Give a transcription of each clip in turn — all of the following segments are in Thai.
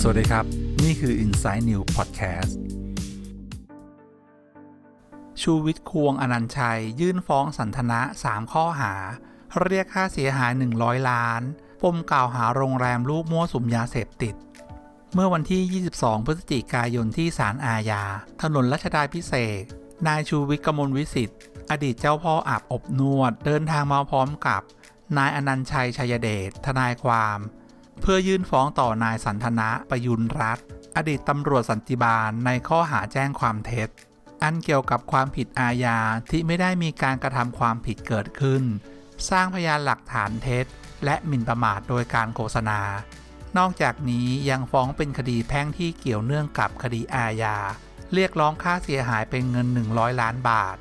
สวัสดีครับ นี่คือ Inside New Podcast ชูวิทย์ควงอนันชัย ยื่นฟ้องสันทนะ 3 ข้อหา เรียกค่าเสียหาย 100 ล้าน ปมกล่าวหาโรงแรมลูกมั่วสุมยาเสพติด เมื่อวันที่ 22 พฤศจิกายนที่ศาลอาญา ถนนรัชดาพิเศษ นายชูวิทย์กมลวิสิทธิ์ อดีตเจ้าพ่ออาบอบนวด เดินทางมาพร้อมกับ นายอนันต์ชัยชัยเดชทนายความ เพื่อยื่นฟ้องต่อนายสันทนะประยุนรัตอดีตตำรวจสันติบาลในข้อหาแจ้งความเท็จ อันเกี่ยวกับความผิดอาญาที่ไม่ได้มีการกระทำความผิดเกิดขึ้น สร้างพยานหลักฐานเท็จ และหมิ่นประมาทโดยการโฆษณา นอกจากนี้ยังฟ้องเป็นคดีแพ่งที่เกี่ยวเนื่องกับคดีอาญาเรียกร้องค่าเสียหายเป็นเงิน 100 ล้านบาท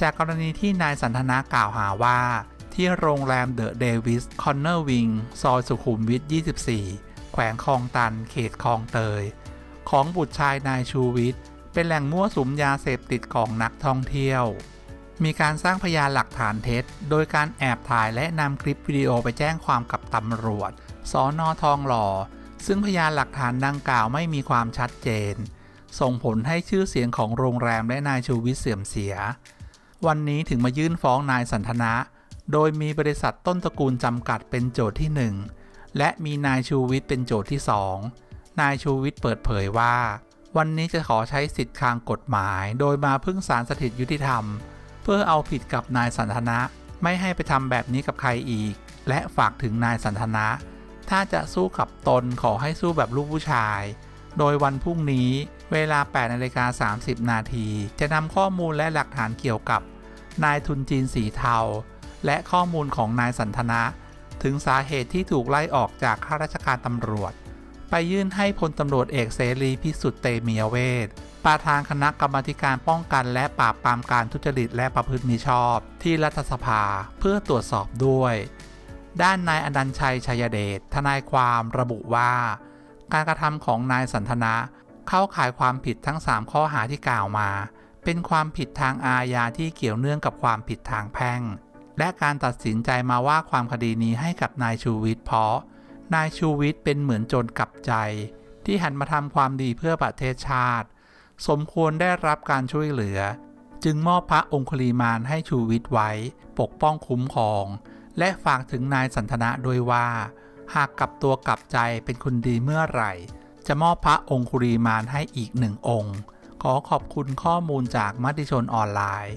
จากกรณีที่นายสันทนากล่าวหาว่า ที่โรงแรมเดอะเดวิสคอนเนอร์วิงซอยสุขุมวิท 24 แขวงคลองตัน เขตคลองเตย ของบุตรชายนายชูวิทย์ เป็นแหล่งมั่วสุมยาเสพติดของนักท่องเที่ยว มีการสร้างพยานหลักฐานเท็จ โดยการแอบถ่ายและนำคลิปวิดีโอไปแจ้งความกับตำรวจ สอนอทองหล่อ ซึ่งพยานหลักฐานดังกล่าวไม่มีความชัดเจน ส่งผลให้ชื่อเสียงของโรงแรมและนายชูวิทย์เสื่อมเสีย วันนี้ถึงมายื่นฟ้องนายสันทนะ โดยมีบริษัทต้นตระกูลจำกัดเป็นโจทย์ที่ 1 และมีนายชูวิทย์เป็นโจทย์ที่ 2 นายชูวิทย์เปิดเผยว่า วันนี้จะขอใช้สิทธิ์ทางกฎหมาย โดยมาพึ่งศาลสถิตยุติธรรม เพื่อเอาผิดกับนายสันทนะ ไม่ให้ไปทำแบบนี้กับใครอีก และฝากถึงนายสันทนะ ถ้าจะสู้กับตนขอให้สู้แบบลูกผู้ชาย โดยวันพรุ่งนี้เวลา8นาฬิกา30 นาที จะนำข้อมูลและหลักฐานเกี่ยวกับ นายทุนจีนสีเทา และข้อมูลของนายสันทนะ ถึงสาเหตุที่ถูกไล่ออกจากข้าราชการตำรวจ ไปยื่นให้พลตำรวจเอกเสรีพิสุทธิ์เตมียเวทประธานคณะกรรมการป้องกันและปราบปรามการทุจริตและประพฤติมิชอบ ที่รัฐสภาเพื่อตรวจสอบด้วย ด้านนายอนันชัยชัยเดชทนายความระบุว่า การกระทำของนายสันทนะเข้าข่ายความผิดทั้ง 3 ข้อหาที่กล่าวมา เป็นความผิดทางอาญาที่เกี่ยวเนื่องกับความผิดทางแพ่ง และการตัดสินใจมาว่าความคดีนี้ให้กับนายชูวิทย์เพราะ นายชูวิทย์เป็นเหมือนโจรกลับใจ ที่หันมาทำความดีเพื่อประเทศชาติ สมควรได้รับการช่วยเหลือ จึงมอบพระองคุลีมานให้ชูวิทย์ไว้ ปกป้องคุ้มครอง และฝากถึงนายสันทนะด้วยว่า หากกลับตัวกลับใจเป็นคนดีเมื่อไหร่ จะมอบพระองคุลีมานให้อีกหนึ่งองค์ ขอขอบคุณข้อมูลจากมติชนออนไลน์